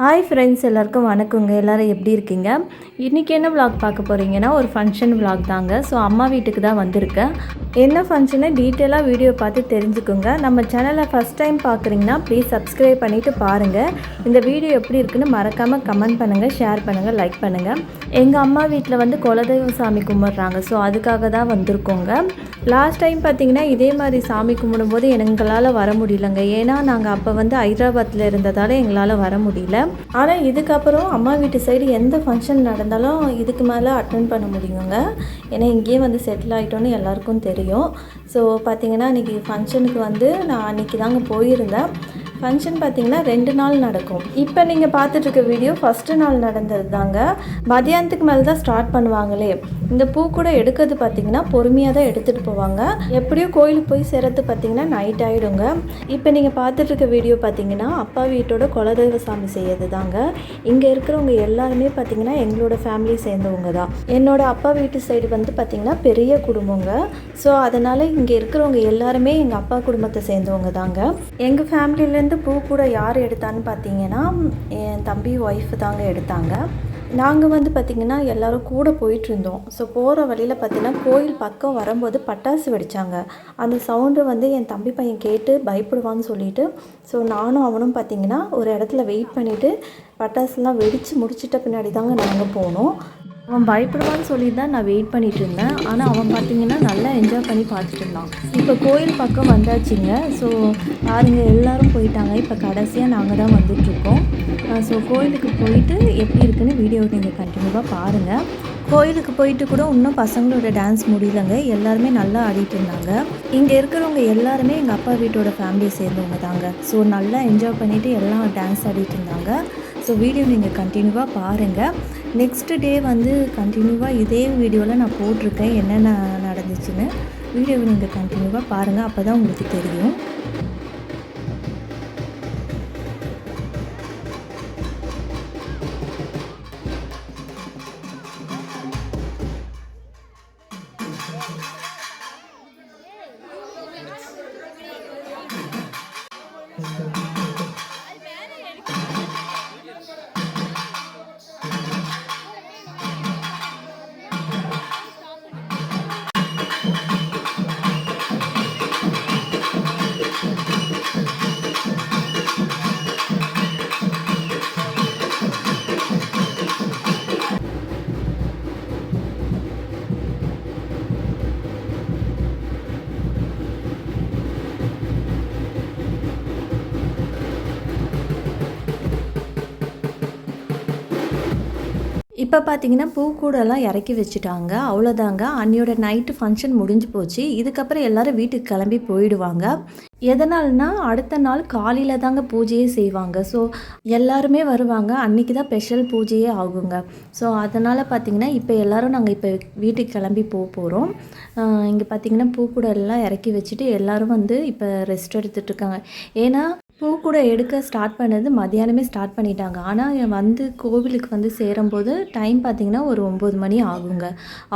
Hi friends எல்லாருக்கும் வணக்கங்க. எல்லாரும் எப்படி இருக்கீங்க? இன்றைக்கி என்ன விளாக் பார்க்க போகிறீங்கன்னா ஒரு ஃபங்க்ஷன் விளாக் தாங்க. ஸோ அம்மா வீட்டுக்கு தான் வந்திருக்கேன். என்ன ஃபங்க்ஷனை டீட்டெயிலாக வீடியோ பார்த்து தெரிஞ்சுக்கோங்க. நம்ம சேனலை ஃபஸ்ட் டைம் பார்க்குறீங்கன்னா ப்ளீஸ் சப்ஸ்கிரைப் பண்ணிவிட்டு பாருங்கள் இந்த வீடியோ எப்படி இருக்குன்னு மறக்காமல் கமெண்ட் பண்ணுங்கள் ஷேர் பண்ணுங்கள் லைக் பண்ணுங்கள் எங்கள் அம்மா வீட்டில் வந்து குலதெய்வ சாமி கும்பிட்றாங்க. ஸோ அதுக்காக தான் வந்திருக்கோங்க. லாஸ்ட் டைம் பார்த்தீங்கன்னா இதே மாதிரி சாமி கும்பிடும்போது எங்களால் வர முடியலங்க. ஏன்னா நாங்கள் அப்போ வந்து ஹைதராபாத்தில் இருந்ததால் எங்களால் வர முடியல. ஆனால் இதுக்கப்புறம் அம்மா வீட்டு சைடு எந்த ஃபங்க்ஷன் நடந்தாலும் இதுக்கு மேலே அட்டன் பண்ண முடியுங்க. ஏன்னா இங்கேயே வந்து செட்டில் ஆகிட்டோன்னு எல்லாருக்கும் தெரியும். ஸோ பார்த்தீங்கன்னா அன்றைக்கி ஃபங்க்ஷனுக்கு வந்து நான் அன்றைக்கி தாங்க போயிருந்தேன். ஃபங்க்ஷன் பார்த்திங்கன்னா ரெண்டு நாள் நடக்கும். இப்போ நீங்கள் பார்த்துட்ருக்க வீடியோ ஃபஸ்ட்டு நாள் நடந்தது தாங்க மதியானத்துக்கு மேலே தான் ஸ்டார்ட் பண்ணுவாங்களே. இந்த பூ கூட எடுக்கிறது பார்த்தீங்கன்னா பொறுமையாக தான் எடுத்துகிட்டு போவாங்க. எப்படியோ கோயிலுக்கு போய் சேரத்து பார்த்தீங்கன்னா நைட் ஆகிடுங்க இப்போ நீங்கள் பார்த்துட்ருக்க வீடியோ பார்த்தீங்கன்னா அப்பா வீட்டோட குலதெய்வ சாமி செய்யறது தாங்க இங்கே இருக்கிறவங்க எல்லாருமே பார்த்தீங்கன்னா எங்களோட ஃபேமிலி சேர்ந்தவங்க தான். என்னோட அப்பா வீட்டு சைடு வந்து பார்த்தீங்கன்னா பெரிய குடும்பங்க. ஸோ அதனால் இங்கே இருக்கிறவங்க எல்லாருமே எங்கள் அப்பா குடும்பத்தை சேர்ந்தவங்க தாங்க. எங்கள் ஃபேமிலியிலேருந்து பூ கூட யார் எடுத்தான்னு பார்த்தீங்கன்னா என் தம்பி ஒய்ஃபு தாங்க எடுத்தாங்க. நாங்கள் வந்து பார்த்திங்கன்னா எல்லோரும் கூட போயிட்டு இருந்தோம். ஸோ போகிற வழியில் பார்த்தீங்கன்னா கோயில் பக்கம் வரும்போது பட்டாசு வெடித்தாங்க அந்த சவுண்டு வந்து என் தம்பி பையன் கேட்டு பயப்படுவான்னு சொல்லிட்டு ஸோ நானும் அவனும் பார்த்திங்கன்னா ஒரு இடத்துல வெயிட் பண்ணிவிட்டு பட்டாசுலாம் வெடித்து முடிச்சிட்ட பின்னாடி தாங்க நாங்கள் போனோம். அவன் பயப்படுவான்னு சொல்லி தான் நான் வெயிட் பண்ணிட்டு இருந்தேன். ஆனால் அவன் பார்த்தீங்கன்னா நல்லா என்ஜாய் பண்ணி பார்த்துட்டு இருந்தான். இப்போ கோயில் பக்கம் வந்தாச்சுங்க. ஸோ பாருங்க எல்லாரும் போயிட்டாங்க. இப்போ கடைசியாக நாங்கள் தான் வந்துட்டுருக்கோம். ஸோ கோயிலுக்கு போயிட்டு எப்படி இருக்குன்னு வீடியோ நீங்கள் கண்டினியூவாக பாருங்கள் கோயிலுக்கு போயிட்டு கூட இன்னும் பசங்களோட டான்ஸ் முடியலங்க. எல்லாருமே நல்லா ஆடிட்டு இருந்தாங்க. இங்கே இருக்கிறவங்க எல்லாருமே எங்கள் அப்பா வீட்டோட ஃபேமிலியை சேர்ந்தவங்க தாங்க. ஸோ நல்லா என்ஜாய் பண்ணிவிட்டு எல்லாம் டான்ஸ் ஆடிட்டு இருந்தாங்க. ஸோ வீடியோ நீங்கள் கண்டினியூவாக பாருங்கள் நெக்ஸ்ட் டே வந்து கண்டினியூவாக இதே வீடியோவில் நான் போட்டிருக்கேன் என்னென்ன நடந்துச்சுன்னு. வீடியோவை நீங்கள் கண்டினியூவாக பாருங்கள் அப்போ தான் உங்களுக்கு தெரியும். இப்போ பார்த்தீங்கன்னா பூக்கூடெல்லாம் இறக்கி வச்சுட்டாங்க. அவ்வளோதாங்க அன்னியோட நைட்டு ஃபங்க்ஷன் முடிஞ்சு போச்சு. இதுக்கப்புறம் எல்லாரும் வீட்டுக்கு கிளம்பி போயிடுவாங்க. எதனால்னா அடுத்த நாள் காலையில் தாங்க பூஜையே செய்வாங்க. ஸோ எல்லாருமே வருவாங்க. அன்றைக்கி தான் ஸ்பெஷல் பூஜையே ஆகுங்க. ஸோ அதனால் பார்த்தீங்கன்னா இப்போ எல்லாரும் நாங்கள் இப்போ வீட்டுக்கு கிளம்பி போக போகிறோம் இங்கே பார்த்தீங்கன்னா பூக்கூடெல்லாம் இறக்கி வச்சுட்டு எல்லோரும் வந்து இப்போ ரெஸ்ட் எடுத்துகிட்டு இருக்காங்க. ஏன்னா பூ கூட எடுக்க ஸ்டார்ட் பண்ணது மதியானமே ஸ்டார்ட் பண்ணிட்டாங்க. ஆனால் வந்து கோவிலுக்கு வந்து சேரும்போது டைம் பார்த்திங்கன்னா ஒரு ஒம்பது மணி ஆகுங்க.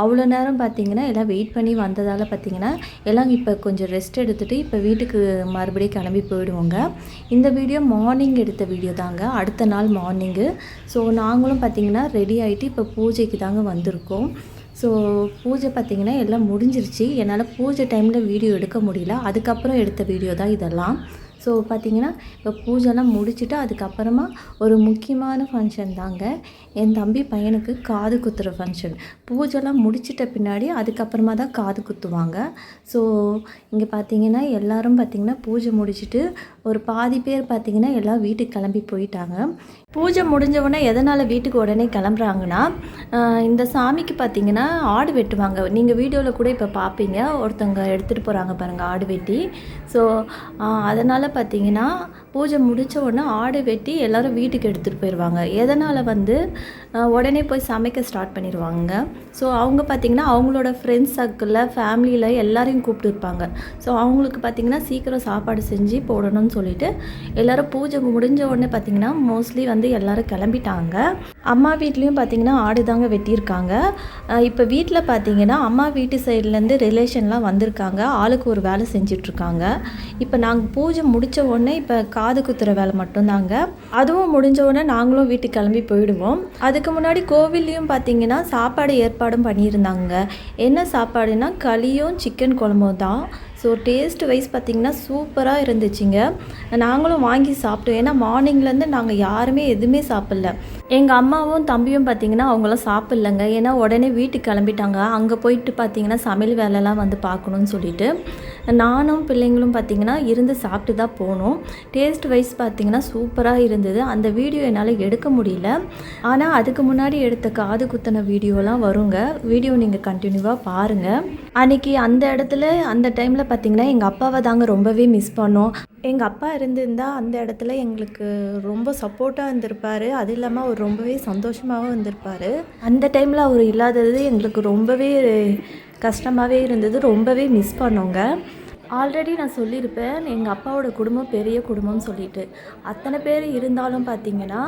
அவ்வளோ நேரம் பார்த்திங்கன்னா எல்லாம் வெயிட் பண்ணி வந்ததால் பார்த்திங்கன்னா எல்லாம் இப்போ கொஞ்சம் ரெஸ்ட் எடுத்துகிட்டு இப்போ வீட்டுக்கு மறுபடியும் கிளம்பி போயிடுவோங்க. இந்த வீடியோ மார்னிங் எடுத்த வீடியோ தாங்க. அடுத்த நாள் மார்னிங்கு ஸோ நாங்களும் பார்த்திங்கன்னா ரெடி ஆகிட்டு இப்போ பூஜைக்கு தாங்க வந்திருக்கோம். ஸோ பூஜை பார்த்திங்கன்னா எல்லாம் முடிஞ்சிருச்சு. என்னால் பூஜை டைமில் வீடியோ எடுக்க முடியல. அதுக்கப்புறம் எடுத்த வீடியோ தான் இதெல்லாம். ஸோ பார்த்தீங்கன்னா இப்போ பூஜைலாம் முடிச்சுட்டு அதுக்கப்புறமா ஒரு முக்கியமான ஃபங்க்ஷன் தாங்க. என் தம்பி பையனுக்கு காது குத்துற ஃபங்க்ஷன் பூஜைலாம் முடிச்சிட்ட பின்னாடி அதுக்கப்புறமா தான் காது குத்துவாங்க. ஸோ இங்கே பார்த்தீங்கன்னா எல்லாரும் பார்த்தீங்கன்னா பூஜை முடிச்சுட்டு ஒரு பாதி பேர் பார்த்திங்கன்னா எல்லாம் வீட்டுக்கு கிளம்பி போயிட்டாங்க. பூஜை முடிஞ்சவுடனே எதனால் வீட்டுக்கு உடனே கிளம்புறாங்கன்னா இந்த சாமிக்கு பார்த்திங்கன்னா ஆடு வெட்டுவாங்க. நீங்கள் வீடியோவில் கூட இப்போ பார்ப்பீங்க ஒருத்தவங்க எடுத்துகிட்டு போகிறாங்க பாருங்கள் ஆடு வெட்டி. ஸோ அதனால் பார்த்திங்கன்னா பூஜை முடித்த உடனே ஆடு வெட்டி எல்லோரும் வீட்டுக்கு எடுத்துகிட்டு போயிடுவாங்க எதனால் வந்து உடனே போய் சமைக்க ஸ்டார்ட் பண்ணிடுவாங்க ஸோ அவங்க பார்த்திங்கன்னா அவங்களோட ஃப்ரெண்ட்ஸ் சர்க்கிளில் ஃபேமிலியில் எல்லாரையும் கூப்பிட்டுருப்பாங்க ஸோ அவங்களுக்கு பார்த்திங்கன்னா சீக்கிரம் சாப்பாடு செஞ்சு போடணும்னு சொல்லிட்டு எல்லாரும் பூஜை முடிஞ்ச உடனே பார்த்திங்கன்னா மோஸ்ட்லி வந்து எல்லோரும் கிளம்பிட்டாங்க. அம்மா வீட்லேயும் பார்த்திங்கன்னா ஆடு தாங்க வெட்டியிருக்காங்க. இப்போ வீட்டில் பார்த்திங்கன்னா அம்மா வீட்டு சைட்லேருந்து ரிலேஷன்லாம் வந்திருக்காங்க. ஆளுக்கு ஒரு வேலை செஞ்சிட்ருக்காங்க. இப்போ நாங்கள் பூஜை முடித்த உடனே இப்போ காது குத்துற வேலை மட்டும்தாங்க. அதுவும் முடிஞ்ச உடனே நாங்களும் வீட்டுக்கு கிளம்பி போயிடுவோம். அதுக்கு முன்னாடி கோவில்லையும் பார்த்தீங்கன்னா சாப்பாடு ஏற்பாடும் பண்ணியிருந்தாங்க. என்ன சாப்பாடுனா களியும் சிக்கன் குழம்பும் தான். ஸோ டேஸ்ட் வைஸ் பார்த்திங்கன்னா சூப்பராக இருந்துச்சுங்க. நாங்களும் வாங்கி சாப்பிட்டோம். ஏன்னா மார்னிங்லேருந்து நாங்கள் யாருமே எதுவுமே சாப்பிடல. எங்கள் அம்மாவும் தம்பியும் பார்த்திங்கன்னா அவங்களாம் சாப்பிட்லங்க. ஏன்னா உடனே வீட்டுக்கு கிளம்பிட்டாங்க. அங்கே போயிட்டு பார்த்திங்கன்னா சமையல் வேலைலாம் வந்து பார்க்கணுன்னு சொல்லிட்டு நானும் பிள்ளைங்களும் பார்த்திங்கன்னா இருந்து சாப்பிட்டு தான் போனோம். டேஸ்ட் வைஸ் பார்த்திங்கன்னா சூப்பராக இருந்தது. அந்த வீடியோ என்னால் எடுக்க முடியல. ஆனால் அதுக்கு முன்னாடி எடுத்த காது குத்தின வீடியோலாம் வருங்க. வீடியோ நீங்கள் கண்டினியூவாக பாருங்கள் அன்றைக்கி அந்த இடத்துல அந்த டைமில் பார்த்திங்கன்னா எங்கள் அப்பாவை தாங்க ரொம்பவே மிஸ் பண்ணோம். எங்கள் அப்பா இருந்திருந்தா அந்த இடத்துல எங்களுக்கு ரொம்ப சப்போர்ட்டாக இருந்திருப்பார். அது இல்லாமல் அவர் ரொம்பவே சந்தோஷமாகவும் இருந்திருப்பார். அந்த டைமில் அவர் இல்லாதது எங்களுக்கு ரொம்பவே கஷ்டமாகவே இருந்தது. ரொம்பவே மிஸ் பண்ணோங்க. ஆல்ரெடி நான் சொல்லியிருப்பேன் எங்கள் அப்பாவோட குடும்பம் பெரிய குடும்பம்னு சொல்லிட்டு. அத்தனை பேர் இருந்தாலும் பார்த்தீங்கன்னா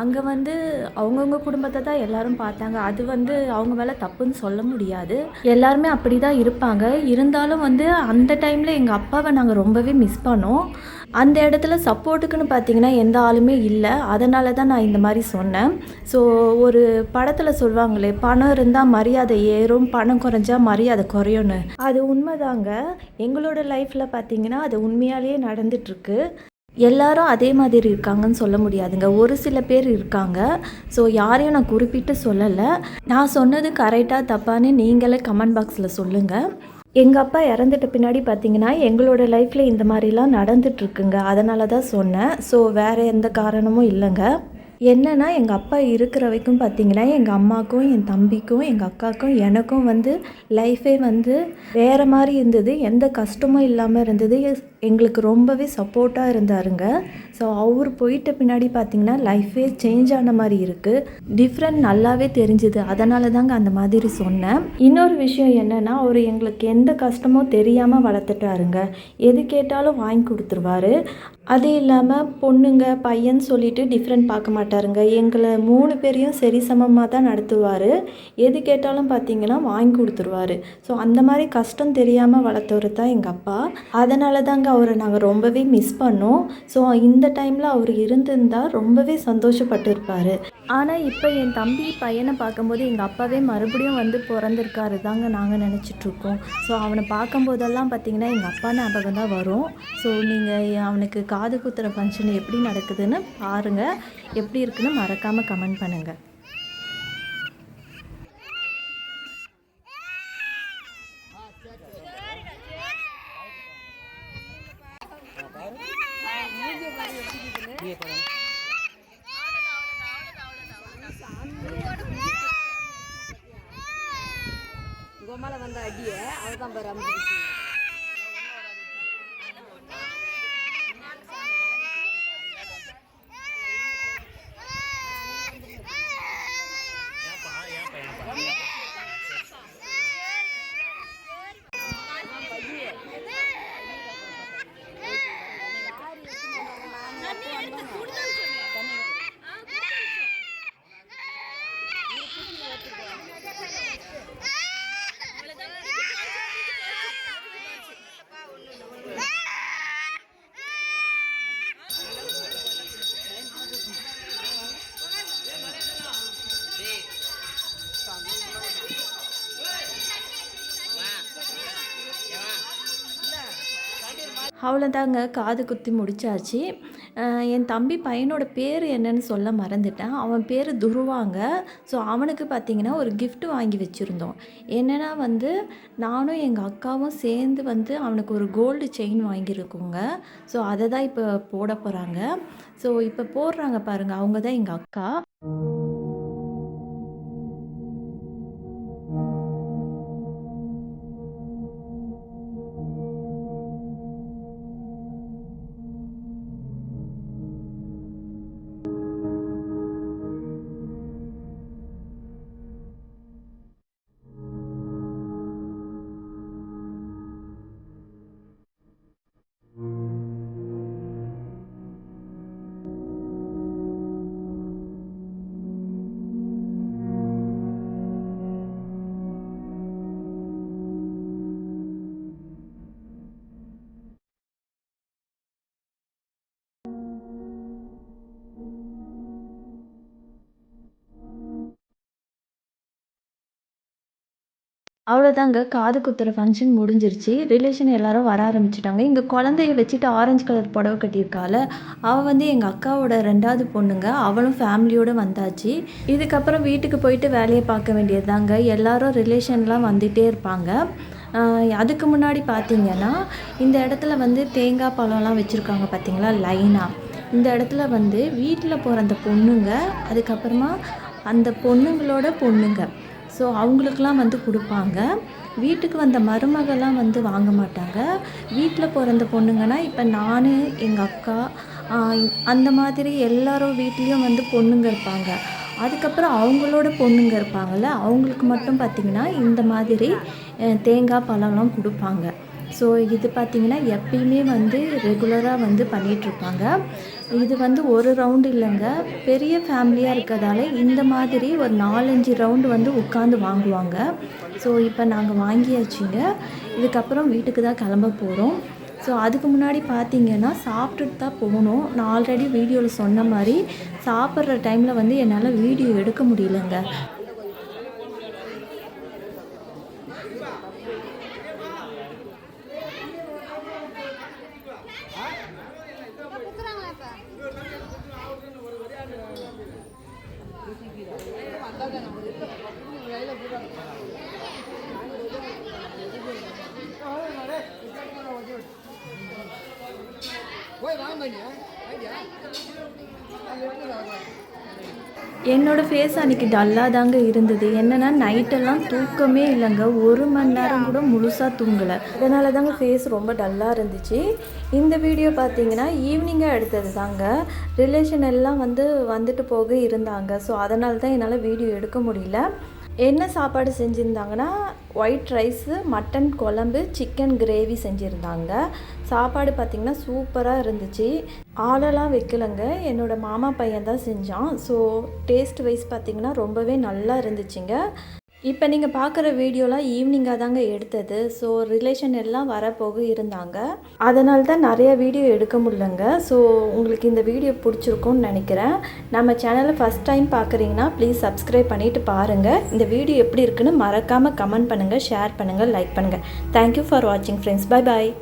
அங்கே வந்து அவங்கவுங்க குடும்பத்தை தான் எல்லாரும் பார்த்தாங்க. அது வந்து அவங்க மேலே தப்புன்னு சொல்ல முடியாது. எல்லாருமே அப்படி தான் இருப்பாங்க. இருந்தாலும் வந்து அந்த டைமில் எங்கள் அப்பாவை நாங்கள் ரொம்பவே மிஸ் பண்ணோம். அந்த இடத்துல சப்போர்ட்டுக்குன்னு பார்த்தீங்கன்னா எந்த ஆளுமே இல்லை. அதனால தான் நான் இந்த மாதிரி சொன்னேன். ஸோ ஒரு படத்தில் சொல்லுவாங்களே பணம் இருந்தால் மரியாதை ஏறும் பணம் குறைஞ்சா மரியாதை குறையும்னு. அது உண்மைதாங்க. எங்களோட லைஃப்பில் பார்த்தீங்கன்னா அது உண்மையாலேயே நடந்துட்டுருக்கு. எல்லாரும் அதே மாதிரி இருக்காங்கன்னு சொல்ல முடியாதுங்க. ஒரு சில பேர் இருக்காங்க. ஸோ யாரையும் நான் குறிப்பிட்டு சொல்லலை. நான் சொன்னது கரெக்டாக தப்பான்னு நீங்களே கமெண்ட் பாக்ஸில் சொல்லுங்கள் எங்கள் அப்பா இறந்துட்ட பின்னாடி பார்த்தீங்கன்னா எங்களோட லைஃப்பில் இந்த மாதிரிலாம் நடந்துட்டுருக்குங்க. அதனால தான் சொன்னேன். ஸோ வேறு எந்த காரணமும் இல்லைங்க. என்னென்னா எங்கள் அப்பா இருக்கிற வரைக்கும் பார்த்தீங்கன்னா எங்கள் அம்மாவுக்கும் என் தம்பிக்கும் எங்கள் அக்காவுக்கும் எனக்கும் வந்து லைஃபே வந்து வேறு மாதிரி இருந்தது. எந்த கஷ்டமும் இல்லாமல் இருந்தது. எங்களுக்கு ரொம்பவே சப்போர்ட்டாக இருந்தாருங்க. ஸோ அவர் போயிட்ட பின்னாடி பார்த்திங்கன்னா லைஃபே சேஞ்ச் ஆன மாதிரி இருக்குது டிஃப்ரெண்ட் நல்லாவே தெரிஞ்சுது. அதனால தாங்க அந்த மாதிரி சொன்னேன். இன்னொரு விஷயம் என்னென்னா அவர் எங்களுக்கு எந்த கஷ்டமும் தெரியாமல் வளர்த்துட்டாருங்க. எது கேட்டாலும் வாங்கி கொடுத்துருவாரு. அது இல்லாமல் பொண்ணுங்க பையன் சொல்லிட்டு டிஃப்ரெண்ட் பார்க்க மாட்டாருங்க. எங்களை மூணு பேரையும் சரி சமமாக தான் நடத்துவார். எது கேட்டாலும் பார்த்தீங்கன்னா வாங்கி கொடுத்துருவாரு. ஸோ அந்த மாதிரி கஷ்டம் தெரியாமல் வளர்த்தவர் தான் எங்கள் அப்பா. அதனால தாங்க அவரை நாங்கள் ரொம்பவே மிஸ் பண்ணோம். ஸோ இந்த டைமில் அவர் இருந்திருந்தால் ரொம்பவே சந்தோஷப்பட்டிருப்பார். ஆனால் இப்போ என் தம்பி பையனை பார்க்கும்போது எங்கள் அப்பாவே மறுபடியும் வந்து பிறந்திருக்காரு தாங்க நாங்கள் நினச்சிட்ருக்கோம். ஸோ அவனை பார்க்கும்போதெல்லாம் பார்த்தீங்கன்னா எங்கள் அப்பா ஞாபகம் தான் வரும். ஸோ நீங்கள் அவனுக்கு காது குத்துற ஃபங்க்ஷன் எப்படி நடக்குதுன்னு பாருங்கள் எப்படி இருக்குன்னு மறக்காமல் கமெண்ட் பண்ணுங்கள் கோமால வந்த அடிய அவதான் பாரு அவ்வளோதாங்க காது குத்தி முடிச்சாச்சு. என் தம்பி பையனோட பேர் என்னன்னு சொல்ல மறந்துட்டேன். அவன் பேர் துருவாங்க. ஸோ அவனுக்கு பார்த்தீங்கன்னா ஒரு கிஃப்ட் வாங்கி வச்சுருந்தோம். என்னென்னா வந்து நானும் எங்கள் அக்காவும் சேர்ந்து வந்து அவனுக்கு ஒரு கோல்டு செயின் வாங்கியிருக்கோங்க. ஸோ அதை தான் இப்போ போட போகிறாங்க ஸோ இப்போ போடுறாங்க பாருங்கள் அவங்க தான் எங்கள் அக்கா. அவ்வளோதாங்க காது குத்துற ஃபங்க்ஷன் முடிஞ்சிருச்சு. ரிலேஷன் எல்லாரும் வர ஆரம்பிச்சிட்டாங்க. இங்கே குழந்தைய வச்சுட்டு ஆரஞ்சு கலர் புடவை கட்டியிருக்காள். அவள் வந்து எங்கள் அக்காவோட ரெண்டாவது பொண்ணுங்க. அவளும் ஃபேமிலியோடு வந்தாச்சு. இதுக்கப்புறம் வீட்டுக்கு போயிட்டு வேலையை பார்க்க வேண்டியதுதாங்க. எல்லாரும் ரிலேஷன்லாம் வந்துகிட்டே இருப்பாங்க. அதுக்கு முன்னாடி பார்த்தீங்கன்னா இந்த இடத்துல வந்து தேங்காய் பழம்லாம் வச்சுருக்காங்க பார்த்தீங்களா லைனாக இந்த இடத்துல வந்து வீட்டில் போகிற அந்த பொண்ணுங்க அதுக்கப்புறமா அந்த பொண்ணுங்களோட பொண்ணுங்க. ஸோ அவங்களுக்கெல்லாம் வந்து கொடுப்பாங்க. வீட்டுக்கு வந்த மருமகள்லாம் வந்து வாங்க மாட்டாங்க. வீட்டில் பிறந்த பொண்ணுங்கன்னா இப்போ நான் எங்கள் அக்கா அந்த மாதிரி எல்லாரும் வீட்லேயும் வந்து பொண்ணுங்க இருப்பாங்க. அதுக்கப்புறம் அவங்களோட பொண்ணுங்க இருப்பாங்கள்ல அவங்களுக்கு மட்டும் பார்த்திங்கன்னா இந்த மாதிரி தேங்காய் பழம்லாம் கொடுப்பாங்க. ஸோ இது பார்த்திங்கன்னா எப்பயுமே வந்து ரெகுலராக வந்து பண்ணிகிட்ருப்பாங்க இது வந்து ஒரு ரவுண்டு இல்லைங்க. பெரிய ஃபேமிலியாக இருக்கிறதால இந்த மாதிரி ஒரு நாலஞ்சு ரவுண்டு வந்து உட்காந்து வாங்குவாங்க. ஸோ இப்போ நாங்கள் வாங்கியாச்சுங்க. இதுக்கப்புறம் வீட்டுக்கு தான் கிளம்ப போகிறோம் ஸோ அதுக்கு முன்னாடி பார்த்தீங்கன்னா சாப்பிட்டுட்டு தான் போகணும். நான் ஆல்ரெடி வீடியோவில் சொன்ன மாதிரி சாப்பிட்ற டைமில் வந்து என்னால் வீடியோ எடுக்க முடியலங்க போய் வாங்க பண்ணி ஐடியா என்னோடய ஃபேஸ் அன்றைக்கி டல்லாக தாங்க இருந்தது. என்னென்னா நைட்டெல்லாம் தூக்கமே இல்லைங்க. ஒரு மணி நேரம் கூட முழுசாக தூங்கலை. அதனால தாங்க ஃபேஸ் ரொம்ப டல்லாக இருந்துச்சு. இந்த வீடியோ பார்த்தீங்கன்னா ஈவினிங்காக எடுத்தது தாங்க. ரிலேஷன் எல்லாம் வந்து வந்துட்டு போக இருந்தாங்க. ஸோ அதனால தான் என்னால் வீடியோ எடுக்க முடியல. என்ன சாப்பாடு செஞ்சுருந்தாங்கன்னா ஒயிட் ரைஸு மட்டன் குழம்பு சிக்கன் கிரேவி செஞ்சுருந்தாங்க. சாப்பாடு பார்த்திங்கன்னா சூப்பராக இருந்துச்சு. ஆளெல்லாம் வைக்கலைங்க. என்னோடய மாமா பையன் தான் செஞ்சான். ஸோ டேஸ்ட் வைஸ் பார்த்திங்கன்னா ரொம்பவே நல்லா இருந்துச்சுங்க. இப்போ நீங்கள் பார்க்குற வீடியோலாம் ஈவினிங்காக தாங்க எடுத்தது. ஸோ ரிலேஷன் எல்லாம் வரப்போக இருந்தாங்க. அதனால தான் நிறைய வீடியோ எடுக்க முடியலங்க. ஸோ உங்களுக்கு இந்த வீடியோ பிடிச்சிருக்கும்னு நினைக்கிறேன். நம்ம சேனலை ஃபஸ்ட் டைம் பார்க்குறீங்கன்னா ப்ளீஸ் சப்ஸ்கிரைப் பண்ணிவிட்டு பாருங்கள் இந்த வீடியோ எப்படி இருக்குன்னு மறக்காமல் கமெண்ட் பண்ணுங்கள் ஷேர் பண்ணுங்கள் லைக் பண்ணுங்கள் தேங்க்யூ ஃபார் வாட்சிங் ஃப்ரெண்ட்ஸ் பை பாய்